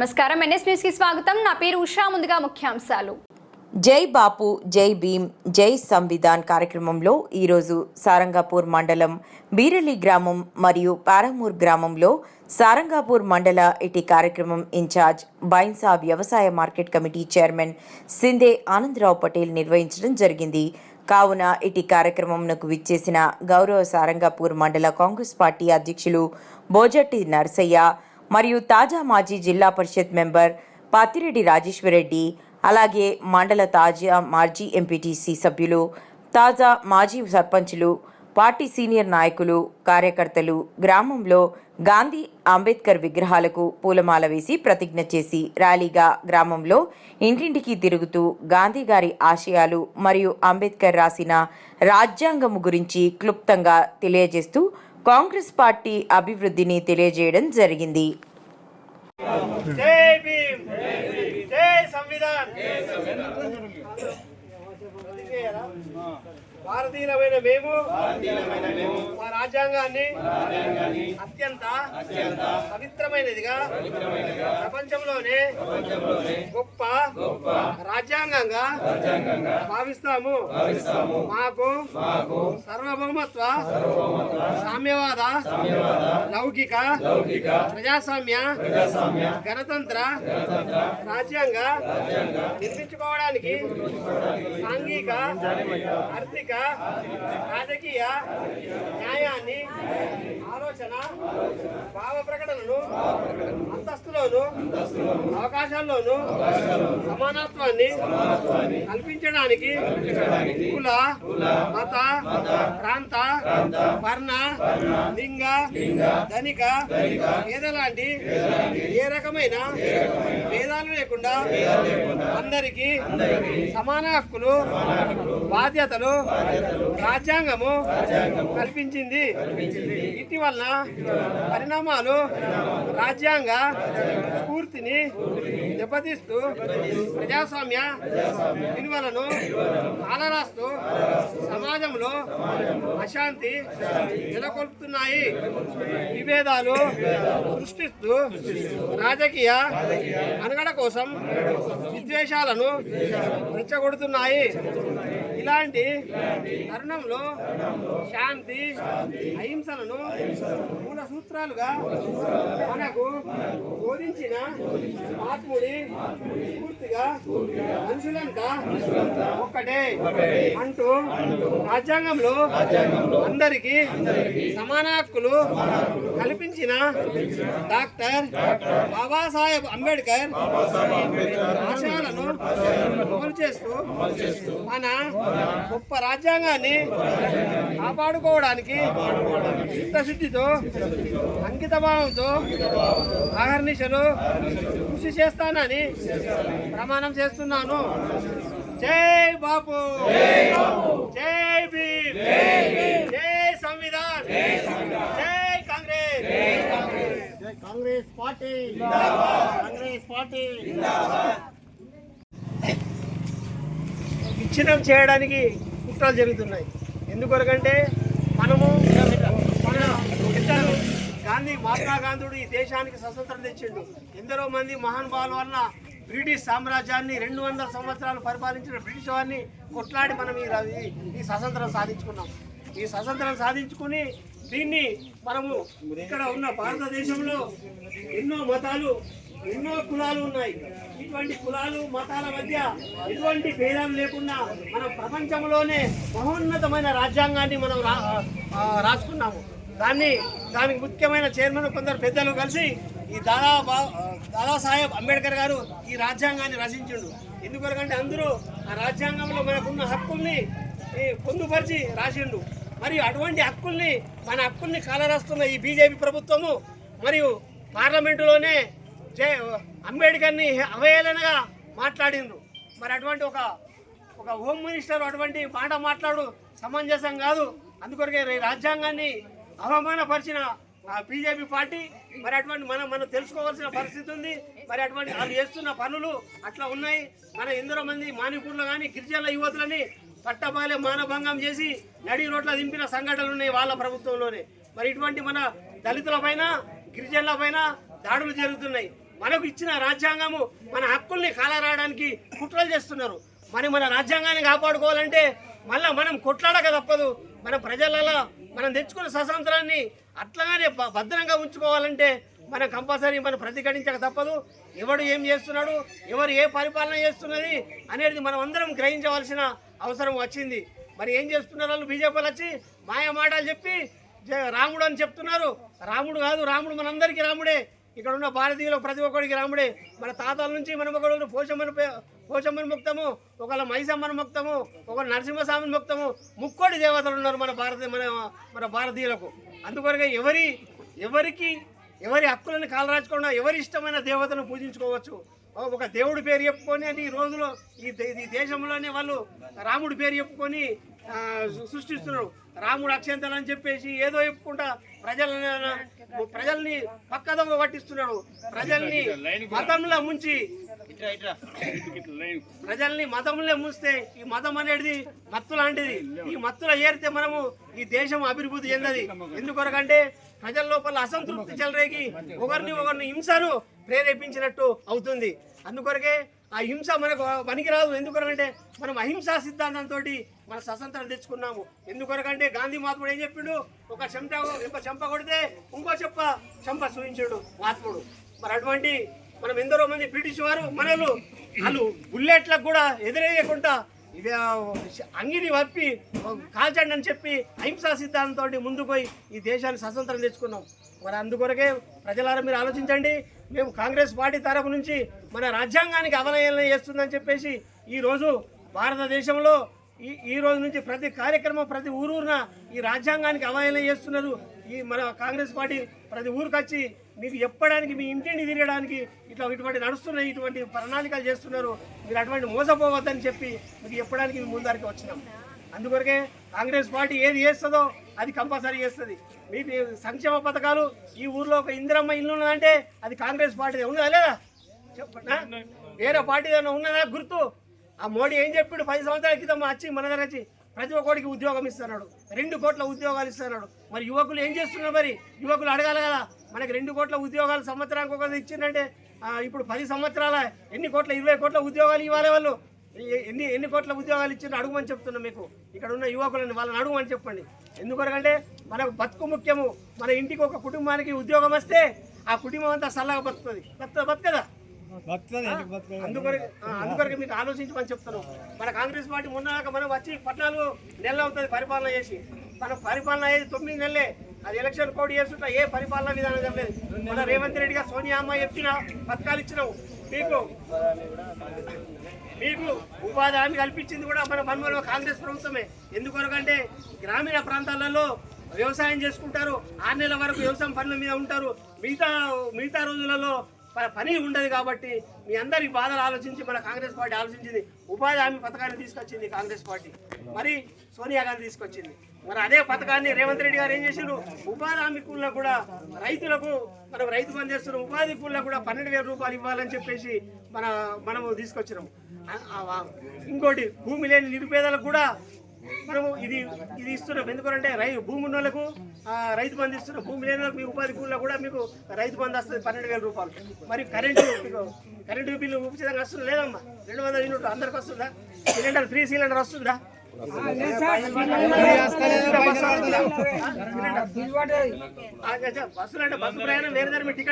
నమస్కారం. ఎన్ఎస్ న్యూస్కి స్వాగతం. నా పేరు ఉషా. ముందుగా ముఖ్యాంశాలు. జై బాపు జై భీమ్ జై సంవిధాన్ కార్యక్రమంలో ఈరోజు సారంగాపూర్ మండలం బీరలి గ్రామం మరియు పారమూర్ గ్రామంలో సారంగాపూర్ మండల ఇటీ కార్యక్రమం ఇన్ఛార్జ్ బైన్సా వ్యవసాయ market committee chairman Shinde Anandrao Patel నిర్వహించడం జరిగింది. కావున ఇటీ కార్యక్రమంకు విచ్చేసిన గౌరవ సారంగాపూర్ మండల కాంగ్రెస్ పార్టీ అధ్యక్షులు బోజట్టి నరసయ్య మరియు తాజా మాజీ జిల్లా పరిషత్ మెంబర్ పాతిరెడ్డి రాజేశ్వరరెడ్డి అలాగే మండల తాజా మాజీ ఎంపీటీసీ సభ్యులు తాజా మాజీ సర్పంచులు పార్టీ సీనియర్ నాయకులు కార్యకర్తలు గ్రామంలో గాంధీ అంబేద్కర్ విగ్రహాలకు పూలమాల వేసి ప్రతిజ్ఞ చేసి ర్యాలీగా గ్రామంలో ఇంటింటికి తిరుగుతూ గాంధీ గారి ఆశయాలు మరియు అంబేద్కర్ రాసిన రాజ్యాంగము గురించి క్లుప్తంగా తెలియజేస్తూ కాంగ్రెస్ పార్టీ అభివృద్ధిని తెలియజేయడం జరిగింది. జై భీమ్. జై సంవిధాన్. భారతీయులమైన మేము మా రాజ్యాంగాన్ని అత్యంత పవిత్రమైనదిగా ప్రపంచంలోనే గొప్ప రాజ్యాంగంగా భావిస్తాము. మాకు సర్వభౌమత్వ సామ్యవాద లౌకిక ప్రజాస్వామ్య గణతంత్ర రాజ్యాంగ నిర్మించుకోవడానికి సాంఘిక ఆర్థిక రాజకీయ న్యాయాన్ని ఆలోచన భావ ప్రకటనను అంతస్తులోను అవకాశాల్లోను సమానత్వాన్ని కల్పించడానికి కుల మత ప్రాంత వర్ణ లింగ ధనిక పేదలాంటి ఏ రకమైన భేదాలు లేకుండా అందరికీ సమాన హక్కులు బాధ్యతలు రాజ్యాంగము కల్పించింది. ఇటీవల పరిణామాలు రాజ్యాంగ స్ఫూర్తిని దెబ్బతీస్తూ ప్రజాస్వామ్య విలువలను కాలరాస్తూ సమాజంలో అశాంతి నెలకొల్పుతున్నాయి. విభేదాలు సృష్టిస్తూ రాజకీయ అనుగడ కోసం విద్వేషాలను రెచ్చగొడుతున్నాయి. ఇలాంటి తరుణంలో శాంతి అహింసలను మూల సూత్రాలుగా మనకు బోధించిన మహాత్ముడి పూర్తిగా మనుషులంతా ఒక్కటే అంటూ రాజ్యాంగంలో అందరికీ సమాన హక్కులు కల్పించిన డాక్టర్ బాబాసాహెబ్ అంబేద్కర్ ఆశయాలను అమలు చేస్తూ మన గొప్ప రాజ్యాంగాన్ని కాపాడుకోవడానికి చిత్తశుద్ధితో అంకిత భావంతో అహర్నిశలు కృషి చేస్తానని ప్రమాణం చేస్తున్నాను. జై బాపు! జై భీమ్! జై సంవిధాన్! జై Congress! Congress party! Congress party! విచ్ఛిన్నం చేయడానికి నష్టాలు జరుగుతున్నాయి. ఎందుకొరకంటే మనము గాంధీ మహాత్మా గాంధీడు ఈ దేశానికి స్వతంత్రం తెచ్చిండు. ఎందరో మంది మహానుభావుల వలన బ్రిటిష్ సామ్రాజ్యాన్ని రెండు వందల సంవత్సరాలు పరిపాలించిన బ్రిటిష్ వారిని కొట్లాడి మనం రా- ఈ- ఈ స్వతంత్రం సాధించుకున్నాం. ఈ స్వతంత్రం సాధించుకుని దీన్ని మనము ఇక్కడ ఉన్న భారతదేశంలో ఎన్నో మతాలు ఎన్నో కులాలు ఉన్నాయి. ఇటువంటి కులాలు మతాల మధ్య ఎటువంటి భేదం లేకుండా మన ప్రపంచంలోనే మహోన్నతమైన రాజ్యాంగాన్ని మనం రా- రాసుకున్నాము. దాన్ని దానికి ముఖ్యమైన చైర్మన్ కొందరు పెద్దలు కలిసి ఈ దాదా బా- దాదాసాహెబ్ అంబేద్కర్ గారు ఈ రాజ్యాంగాన్ని రచించిండు. ఎందుకంటే అందరూ ఆ రాజ్యాంగంలో మనకున్న హక్కుల్ని ఈ, పొందుపరిచి రాసిండు. మరియు అటువంటి హక్కుల్ని మన హక్కుల్ని కాలరాస్తున్న ఈ బీజేపీ ప్రభుత్వము మరియు పార్లమెంటులోనే జే అంబేద్కర్ని అవహేళనగా మాట్లాడిండ్రు. మరి అటువంటి ఒక ఒక హోమ్ మినిస్టర్ అటువంటి మాట మాట్లాడు సమంజసం కాదు. అందుకొరకే రాజ్యాంగాన్ని అవమానపరిచిన బీజేపీ పార్టీ మరి అటువంటి మనం మనం తెలుసుకోవాల్సిన పరిస్థితి ఉంది. మరి అటువంటి వాళ్ళు చేస్తున్న పనులు అట్లా ఉన్నాయి. మన ఎందరో మంది మానిపూర్లు కానీ గిరిజనుల యువతులని పట్టబాలే మానభంగం చేసి నడి రోడ్ల దింపిన సంఘటనలు ఉన్నాయి వాళ్ళ ప్రభుత్వంలోనే. మరి ఇటువంటి మన దళితుల పైన గిరిజనుల పైన దాడులు జరుగుతున్నాయి. మనకు ఇచ్చిన రాజ్యాంగము మన హక్కుల్ని కాలరాయడానికి కుట్రలు చేస్తున్నారు. మరి మన రాజ్యాంగాన్ని కాపాడుకోవాలంటే మళ్ళా మనం కొట్లాడక తప్పదు. మన ప్రజలలో మనం తెచ్చుకున్న స్వతంత్రాన్ని అట్లానే భద్రంగా ఉంచుకోవాలంటే మనం కంపల్సరీ మనం ప్రతిఘటించక తప్పదు. ఎవడు ఏం చేస్తున్నాడు ఎవరు ఏ పరిపాలన చేస్తున్నది అనేది మనం అందరం గ్రహించవలసిన అవసరం వచ్చింది. మరి ఏం చేస్తున్నారు వాళ్ళు బీజేపీలు వచ్చి మాయ మాటలు చెప్పి రాముడు అని చెప్తున్నారు. రాముడు కాదు రాముడు మనందరికీ రాముడే. ఇక్కడ ఉన్న భారతీయులు ప్రతి ఒక్కరికి రాముడే. మన తాతల నుంచి మనం ఒకరు పోషమ్మను పే- పోషమ్మను ముక్తము ఒకళ్ళ మైసమ్మను ముక్తము ఒకళ్ళు నరసింహస్వామిని ముక్తము. ముక్కోటి దేవతలు ఉన్నారు మన భారత మన మన భారతీయులకు. అందుకొరగా ఎవరి ఎవరికి ఎవరి హక్కులను కాలరాచకుండా ఎవరి ఇష్టమైన దేవతను పూజించుకోవచ్చు? ఒక దేవుడి పేరు చెప్పుకొని అని ఈ రోజులో ఈ దే- ఈ దేశంలోనే వాళ్ళు రాముడి పేరు చెప్పుకొని ఆ, సృ- సృష్టిస్తున్నారు. రాముడు అక్షంతలు అని చెప్పేసి ఏదో చెప్పుకుంటా ప్రజలను ప్రజల్ని పక్కదొంగ పట్టిస్తున్నాడు. ప్రజల్ని మతంలో ముంచి ప్రజల్ని మతంలో ముంచితే ఈ మతం అనేది మత్తు లాంటిది. ఈ మత్తులో ఏరితే మనము ఈ దేశం అభివృద్ధి చెందది. ఎందుకొరకంటే ప్రజల లోపల అసంతృప్తి చెలరేగి ఒకరిని ఒకరిని హింసను ప్రేరేపించినట్టు అవుతుంది. అందుకొరకే ఆ హింస మనకు పనికిరాదు. ఎందుకొరకంటే మనం అహింసా సిద్ధాంతంతో మన స్వతంత్రం తెచ్చుకున్నాము. ఎందుకొరకంటే గాంధీ మహాత్ముడు ఏం చెప్పిండు? ఒక చెంప ఒక చెంప కొడితే ఇంకో చెంప చెంప చూపించాడు మహాత్ముడు. మరి అటువంటి మనం ఎందరో మంది బ్రిటిష్ వారు మనలు వాళ్ళు బుల్లెట్లకు కూడా ఎదురేయకుండా ఇదే అంగిని వప్పి కాల్చండి అని చెప్పి అహింసా సిద్ధాంతంతో ముందుకు పోయి ఈ దేశాన్ని స్వతంత్రం తెచ్చుకున్నాం. మరి అందుకొరకే ప్రజలారా మీరు ఆలోచించండి. మేము కాంగ్రెస్ పార్టీ తరపు నుంచి మన రాజ్యాంగానికి అవనయనం చేస్తుందని చెప్పేసి ఈరోజు భారతదేశంలో ఈ ఈ రోజు నుంచి ప్రతి కార్యక్రమం ప్రతి ఊరూరున ఈ రాజ్యాంగానికి అవహేళన చేస్తున్నారు. ఈ మన కాంగ్రెస్ పార్టీ ప్రతి ఊరికి వచ్చి మీకు చెప్పడానికి మీ ఇంటిని తిరగడానికి ఇట్లా ఇటువంటి నడుస్తున్నాయి ఇటువంటి ప్రణాళికలు చేస్తున్నారు. మీరు అటువంటి మోసపోవద్దని చెప్పి మీకు చెప్పడానికి ముందరికి వచ్చినాం. అందుకొరకే కాంగ్రెస్ పార్టీ ఏది చేస్తుందో అది కంపల్సరీ చేస్తుంది. మీకు సంక్షేమ పథకాలు ఈ ఊర్లో ఒక ఇందిరమ్మ ఇల్లు ఉన్నదంటే అది కాంగ్రెస్ పార్టీ ఉన్నదా లేదా? చెప్పండి వేరే పార్టీ ఏదైనా ఉన్నదా గుర్తు? ఆ మోడీ ఏం చెప్పాడు? పది సంవత్సరాల క్రితం వచ్చి మన దగ్గర వచ్చి ప్రతి ఒక్కడికి ఉద్యోగం ఇస్తున్నాడు. రెండు కోట్ల ఉద్యోగాలు ఇస్తున్నాడు. మరి యువకులు ఏం చేస్తున్నారు మరి? యువకులు అడగాలి కదా. మనకి రెండు కోట్ల ఉద్యోగాలు సంవత్సరానికి ఒకటి ఇచ్చిందంటే ఇప్పుడు పది సంవత్సరాల ఎన్ని కోట్ల ఇరవై కోట్ల ఉద్యోగాలు ఇవ్వాలి వాళ్ళు? ఎన్ని ఎన్ని కోట్ల ఉద్యోగాలు ఇచ్చిన అడుగుమని చెప్తున్నా మీకు. ఇక్కడ ఉన్న యువకులని వాళ్ళని అడుగుమని చెప్పండి. ఎందుకంటే మనకు బతుకు ముఖ్యము. మన ఇంటికి ఒక కుటుంబానికి ఉద్యోగం వస్తే ఆ కుటుంబం అంతా చల్లగా బతుకుతుంది. బతుకదా? అందుకొరకు అందుకొరకు మీకు ఆలోచించమని చెప్తాను మన కాంగ్రెస్ పార్టీ మొన్న దాకా మనం వచ్చి పద్నాలుగు నెలలు అవుతుంది పరిపాలన చేసి. మన పరిపాలన అయ్యేది తొమ్మిది నెలలే. అది ఎలక్షన్ కోడ్ చేస్తుంటా ఏ పరిపాలన విధానం చెప్పలేదు మన రేవంత్ రెడ్డి గారు సోనియా అమ్మ చెప్పిన పథకాలు ఇచ్చినావు. మీకు మీకు ఉపాధి హామీ కల్పించింది కూడా మన మన్మలో కాంగ్రెస్ ప్రభుత్వమే. ఎందుకొరకంటే గ్రామీణ ప్రాంతాలలో వ్యవసాయం చేసుకుంటారు. ఆరు నెలల వరకు వ్యవసాయం పనుల మీద ఉంటారు. మిగతా మిగతా రోజులలో పని ఉండదు కాబట్టి మీ అందరి బాధలు ఆలోచించి మన కాంగ్రెస్ పార్టీ ఆలోచించింది. ఉపాధి హామీ పథకాన్ని తీసుకొచ్చింది కాంగ్రెస్ పార్టీ. మరి సోనియా గాంధీ తీసుకొచ్చింది. మరి అదే పథకాన్ని రేవంత్ రెడ్డి గారు ఏం చేశారు ఉపాధి హామీ కూలీలకు కూడా రైతులకు మనం రైతు పని చేస్తున్న ఉపాధి కూలీలకు కూడా పన్నెండు వేల రూపాయలు ఇవ్వాలని చెప్పేసి మన మనము తీసుకొచ్చినాం. ఇంకోటి భూమి లేని నిరుపేదలకు కూడా మనము ఇది ఇది ఇస్తున్నాం. ఎందుకంటే రై భూమి ఉన్న వాళ్ళకు రైతు బంధు ఇస్తున్నాం భూమి లేని వాళ్ళకి మీ ఉపాధి కూలీలో కూడా మీకు రైతు బంధు వస్తుంది పన్నెండు వేల రూపాయలు. మరి కరెంటు మీకు కరెంటు బిల్లు ఉచితంగా వస్తుంది లేదమ్మా? రెండు వందల యూనిట్ అందరికి వస్తుందా? సిలిండర్ ఫ్రీ సిలిండర్ వస్తుందా? బస్సులు అంటే బస్సు ప్రయాణం వేరే దాని మీద టికెట్